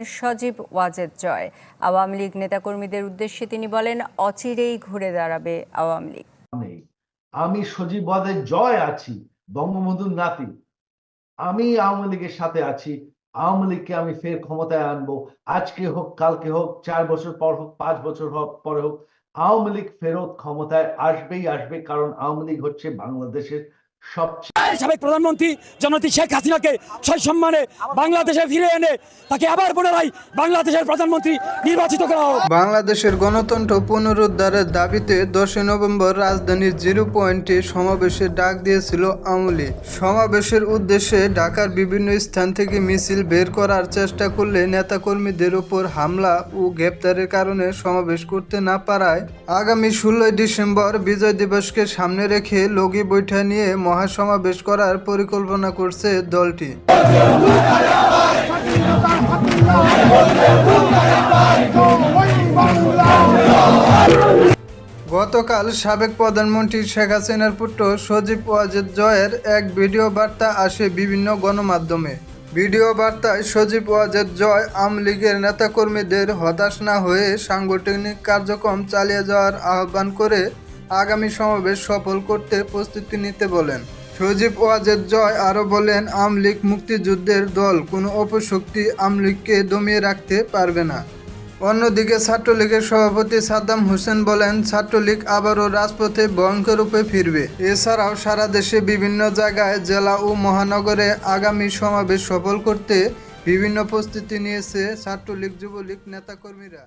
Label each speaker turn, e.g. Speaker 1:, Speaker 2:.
Speaker 1: সজীব ওয়াজেদ জয়। আওয়ামী লীগ নেতাকর্মীদের উদ্দেশ্যে তিনি বলেন, অচিরেই ঘুরে দাঁড়াবে আওয়ামী লীগ।
Speaker 2: আমি সজীব ওয়াজেদ জয় আছি, বঙ্গবন্ধুর নাতি। আমি আওয়ামী লীগের সাথে আছি, আওয়ামী লীগকে আমি ফের ক্ষমতায় আনব। আজকে হোক, কালকে হোক, চার বছর পর হোক, পাঁচ বছর হোক, পরে হোক, আওয়ামী লীগ ফেরত ক্ষমতায় আসবেই আসবে, কারণ আওয়ামী লীগ হচ্ছে বাংলাদেশের সবচেয়ে
Speaker 3: সাবেক প্রধানমন্ত্রী জনতি শেখ হাসিনাকে সম্মানে বাংলাদেশে ফিরে এনে তাকে আবার পুনরায় বাংলাদেশের প্রধানমন্ত্রী নির্বাচিত করা হোক।
Speaker 4: বাংলাদেশের গণতন্ত্র পুনরুদ্ধারের দাবিতে দশই নভেম্বর রাজধানীর জিরো পয়েন্টে সমাবেশের ডাক দিয়েছিল আওয়ামী সমাবেশের উদ্দেশ্যে ঢাকার বিভিন্ন স্থান থেকে মিছিল বের করার চেষ্টা করলে নেতাকর্মীদের উপর হামলা ও গ্রেপ্তারের কারণে সমাবেশ করতে না পারায় আগামী ষোলোই ডিসেম্বর বিজয় দিবসকে সামনে রেখে লগি বৈঠা নিয়ে মহাসমাবেশ করার পরিকল্পনা করছে দলটি। গতকাল সাবেক প্রধানমন্ত্রী শেখ হাসিনার পুত্র সজীব ওয়াজেদ জয়ের এক ভিডিও বার্তা আসে বিভিন্ন গণমাধ্যমে। ভিডিও বার্তায় সজীব ওয়াজেদ জয় আওয়ামী লীগের নেতাকর্মীদের হতাশ না হয়ে সাংগঠনিক কার্যক্রম চালিয়ে যাওয়ার আহ্বান করে আগামী সমাবেশ সফল করতে প্রস্তুতি নিতে বলেন। সজীব ওয়াজেদ জয় আরও বলেন আওয়ামী লীগ মুক্তিযুদ্ধের দল, কোনো অপশক্তি আওয়ামী লীগকে দমিয়ে রাখতে পারবে না। অন্যদিকে ছাত্রলীগের সভাপতি সাদ্দাম হোসেন বলেন, ছাত্রলীগ আবারও রাজপথে ভয়ঙ্কর রূপে ফিরবে। এছাড়াও সারা দেশে বিভিন্ন জায়গায় জেলা ও মহানগরে আগামী সমাবেশ সফল করতে বিভিন্ন প্রস্তুতি নিয়েছে ছাত্রলীগ যুবলীগ নেতাকর্মীরা।